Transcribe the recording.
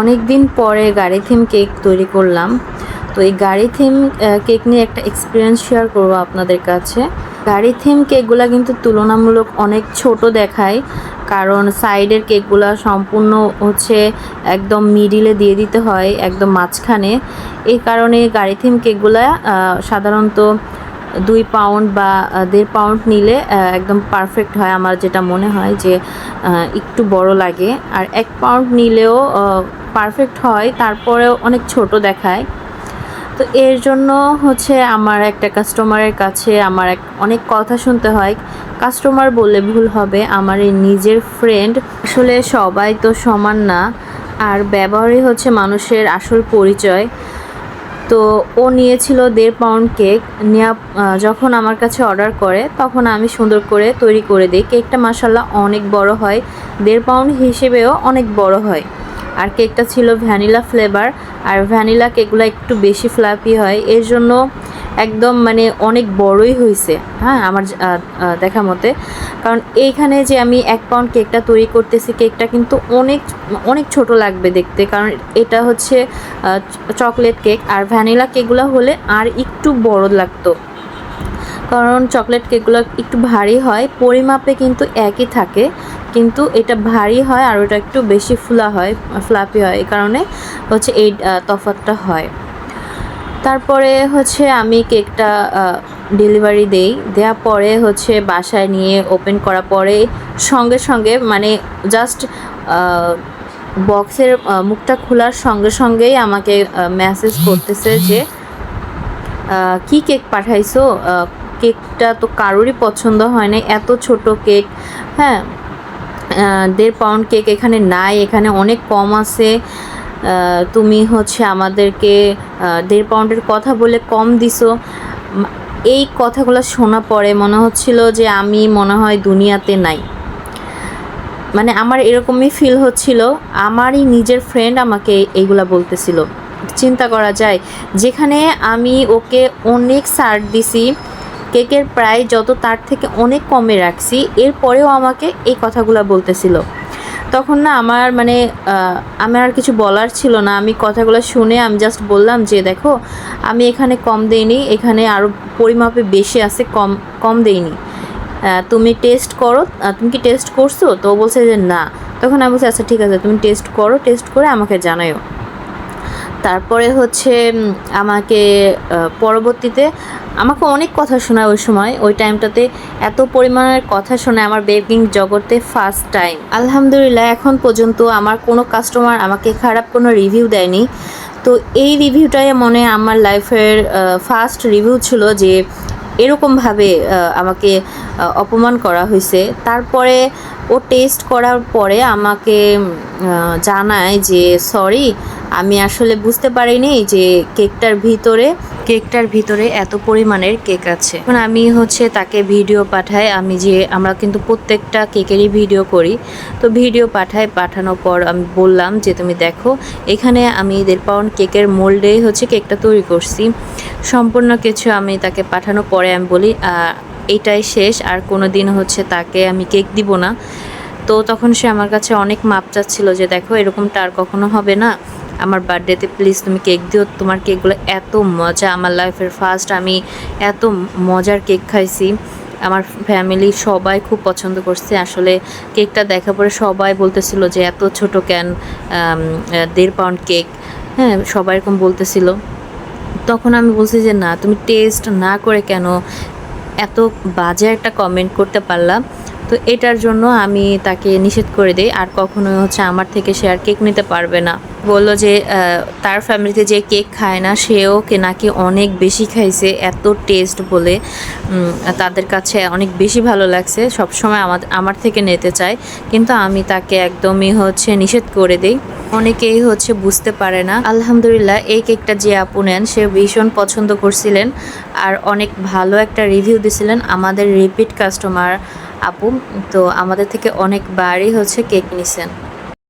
অনেক দিন পরে গাড়ি থিম কেক তৈরি করলাম। তো এই গাড়ি থিম কেক নিয়ে একটা এক্সপিরিয়েন্স শেয়ার করব আপনাদের কাছে। গাড়ি থিম কেকগুলো কিন্তু তুলনামূলক অনেক ছোট দেখায়, কারণ সাইডের কেকগুলো সম্পূর্ণ হচ্ছে একদম মিডিলে দিয়ে দিতে হয়, একদম মাঝখানে। এই কারণে গাড়ি থিম কেকগুলো সাধারণত দুই পাউন্ড বা দেড় পাউন্ড নিলে একদম পারফেক্ট হয় আমার যেটা মনে হয় যে একটু বড় লাগে। আর এক পাউন্ড নিলেও পারফেক্ট হয়, তারপরেও অনেক ছোট দেখায়। তো এর জন্য হচ্ছে আমার একটা কাস্টমারের কাছে আমার এক, অনেক কথা শুনতে হয়। কাস্টমার বললে ভুল হবে, আমার এই নিজের ফ্রেন্ড আসলে সবাই তো সমান না। আর ব্যবহারই হচ্ছে মানুষের আসল পরিচয়। তো ও নিয়েছিল দেড় পাউন্ড কেক নেওয়া যখন আমার কাছে অর্ডার করে, তখন আমি সুন্দর করে তৈরি করে দিই। কেকটা মাসাল্লাহ অনেক বড় হয়। দেড় পাউন্ড হিসেবেও অনেক বড় হয়। আর কেকটা ছিল ভ্যানিলা ফ্লেভার আর ভ্যানিলা কেকগুলো একটু বেশি ফ্লাপি হয়। এর জন্য একদম মানে অনেক বড়ই হয়েছে হ্যাঁ আমার দেখা মতে। কারণ এইখানে যে আমি এক পাউন্ড কেকটা তৈরি করতেছি কেকটা কিন্তু অনেক অনেক ছোট লাগবে দেখতে। কারণ এটা হচ্ছে চকলেট কেক আর ভ্যানিলা কেকগুলো হলে আর একটু বড় লাগতো। কারণ চকলেট কেকগুলো একটু ভারী হয় পরিমাপে কিন্তু একই থাকে কিন্তু এটা ভারী হয় আর ওটা একটু বেশি ফুলা হয় ফ্লাপি হয়। এই কারণে হচ্ছে এই আহ, তফাৎটা হয়। তারপরে হচ্ছে আমি কেকটা ডেলিভারি দেই। দেওয়ার পরে হচ্ছে বাসায় নিয়ে ওপেন করার পরে সঙ্গে সঙ্গে মানে জাস্ট বক্সের মুখটা খোলার সঙ্গে সঙ্গেই আমাকে মেসেজ করতেছে যে কি কেক পাঠাইছো? কেকটা তো কারোরই পছন্দ হয় না এত ছোট কেক। হ্যাঁ দেড় পাউন্ড কেক এখানে নাই, এখানে অনেক কম আছে। তুমি হচ্ছে আমাদেরকে দেড় পাউন্ডের কথা বলে কম দিছো। এই কথাগুলো শোনা পরে মনে হচ্ছিল যে আমি মনে হয় দুনিয়াতে নাই। মানে আমার এরকমই ফিল হচ্ছিল। আমারই নিজের ফ্রেন্ড আমাকে এইগুলা বলতেছিল। চিন্তা করা যায়, যেখানে আমি ওকে অনেক সার্ট দিছি, কেকের প্রায় যত তার থেকে অনেক কমে রাখছি, এরপরেও আমাকে এই কথাগুলো বলতেছিল। তখন না আমার মানে আমি আমার আর কিছু বলার ছিল না। আমি কথাগুলো শুনে আমি জাস্ট বললাম যে, দেখো, আমি এখানে কম দেইনি, এখানে আরও পরিমাপে বেশি আছে, কম কম দেইনি। তুমি টেস্ট করো তুমি কি টেস্ট করছ? তো বলছে যে, না। তখন আমি বলছি আচ্ছা ঠিক আছে, তুমি টেস্ট করো টেস্ট করে আমাকে জানাও তারপরে হচ্ছে আমাকে পরবর্তীতে আমাকে অনেক কথা শোনায় ওই সময়, ওই টাইমটাতে এত পরিমাণের কথা শোনায় আমার বেকিং জগতে ফার্স্ট টাইম আলহামদুলিল্লাহ, এখন পর্যন্ত আমার কোনো কাস্টমার আমাকে খারাপ কোনো রিভিউ দেয়নি। তো এই রিভিউটাই মনে আমার লাইফের ফার্স্ট রিভিউ ছিল যে এরকমভাবে আমাকে অপমান করা হয়েছে। তারপরে ও টেস্ট করার পরে আমাকে জানায় যে সরি আমি আসলে বুঝতে পারিনি যে কেকটার ভিতরে কেকটার ভিতরে এত পরিমাণের কেক আছে। এখন আমি হচ্ছে তাকে ভিডিও পাঠাই আমি যে আমরা কিন্তু প্রত্যেকটা কেকেরই ভিডিও করি। তো ভিডিও পাঠাই পাঠানোর পর আমি বললাম যে তুমি দেখো এখানে আমি দেড় পাউন্ড কেকের মোল্ডে হচ্ছে কেকটা তৈরি করছি। সম্পূর্ণ কিছু আমি তাকে পাঠানোর পরে আমি বলি আহ, এইটাই শেষ আর কোনো দিন হচ্ছে তাকে আমি কেক দিব না। তো তখন সে আমার কাছে অনেক মাপ চাচ্ছিল যে দেখো এরকমটা আর কখনো হবে না। আমার বার্থডেতে প্লিজ তুমি কেক দিও। তোমার কেকগুলো এত মজা, আমার লাইফের ফার্স্ট আমি এত মজার কেক খাইছি। আমার ফ্যামিলি সবাই খুব পছন্দ করছে। আসলে কেকটা দেখার পরে সবাই বলতেছিল যে, এত ছোট ক্যান দেড় পাউন্ড কেক হ্যাঁ সবাই এরকম বলতেছিল। তখন আমি বলছি যে, না, তুমি টেস্ট না করে কেন? এত বাজে একটা কমেন্ট করতে পারলাম। তো এটার জন্য আমি তাকে নিষেধ করে দিই, আর কখনোই হচ্ছে আমার থেকে সে আর কেক নিতে পারবে না। বলল যে তার ফ্যামিলিতে যে কেক খায় না, সেও কে নাকি অনেক বেশি খাইছে, এত টেস্ট বলে। তাদের কাছে অনেক বেশি ভালো লাগছে, সবসময় আমার আমার থেকে নিতে চায়। কিন্তু আমি তাকে একদমই হচ্ছে নিষেধ করে দিই। অনেকেই হচ্ছে বুঝতে পারে না। আলহামদুলিল্লাহ, এই কেকটা যে আপু নেন, সে ভীষণ পছন্দ করছিলেন। আর অনেক ভালো একটা রিভিউ দিছিলেন আমাদের রিপিট কাস্টমার আপু তো আমাদের থেকে অনেকবারই হচ্ছে কেক নিছেন